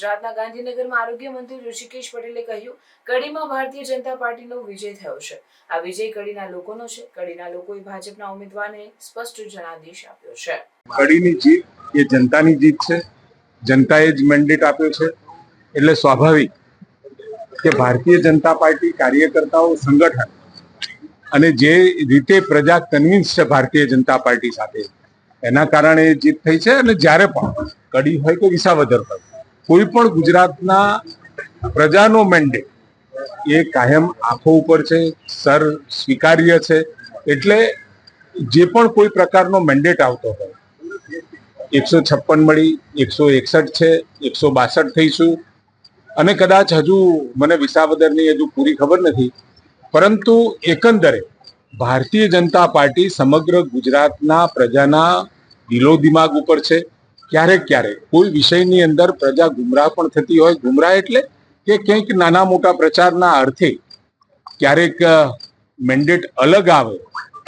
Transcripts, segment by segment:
ગુજરાતના ગાંધીનગરમાં આરોગ્ય મંત્રી ઋષિકેશ પટેલે કહ્યું, કડીમાં ભારતીય જનતા પાર્ટીનો વિજય થયો છે. આ વિજય કડીના લોકોનો છે. કડીના લોકોએ ભાજપના ઉમેદવારને સ્પષ્ટ જનાદેશ આપ્યો છે. કડીની જીત એ જનતાની જીત છે. જનતાએ જ મેન્ડેટ આપ્યો છે. એટલે સ્વાભાવિક કે ભારતીય જનતા પાર્ટી કાર્યકર્તાઓ, સંગઠન અને જે રીતે પ્રજા કન્વિન્સ છે ભારતીય જનતા પાર્ટી સાથે, એના કારણે જીત થઈ છે. અને જ્યારે પણ કડી હોય કે વિસાવદર હોય કોઈ પણ ગુજરાતના પ્રજાનો મેન્ડેટ એ કાયમ આંખો ઉપર છે, સર સ્વીકાર્ય છે. એટલે જે પણ કોઈ પ્રકારનો મેન્ડેટ આવતો હોય, એકસો છપ્પન મળી, એકસો એકસઠ છે, એકસો બાસઠ થઈશું. અને કદાચ હજુ મને વિસાવદરની હજુ પૂરી ખબર નથી, પરંતુ એકંદરે ભારતીય જનતા પાર્ટી સમગ્ર ગુજરાતના પ્રજાના દિલો દિમાગ ઉપર છે. ક્યારેક ક્યારેક. કોઈ વિષયની અંદર પ્રજા ગુમરાહ પણ થતી હોય. ગુમરાહ એટલે કે કંઈક નાના મોટા પ્રચારના અર્થે ક્યારેક મેન્ડેટ અલગ આવે,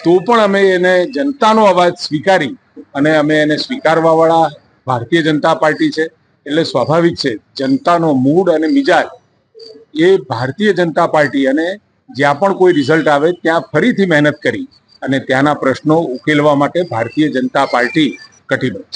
તો પણ અમે એને જનતાનો અવાજ સ્વીકારી અને અમે એને સ્વીકારવાવાળા ભારતીય જનતા પાર્ટી છે. એટલે સ્વાભાવિક છે, જનતાનો મૂડ અને મિજાજ એ ભારતીય જનતા પાર્ટી અને જ્યાં પણ કોઈ રિઝલ્ટ આવે, ત્યાં ફરીથી મહેનત કરી અને ત્યાંના પ્રશ્નો ઉકેલવા માટે ભારતીય જનતા પાર્ટી કટિબદ્ધ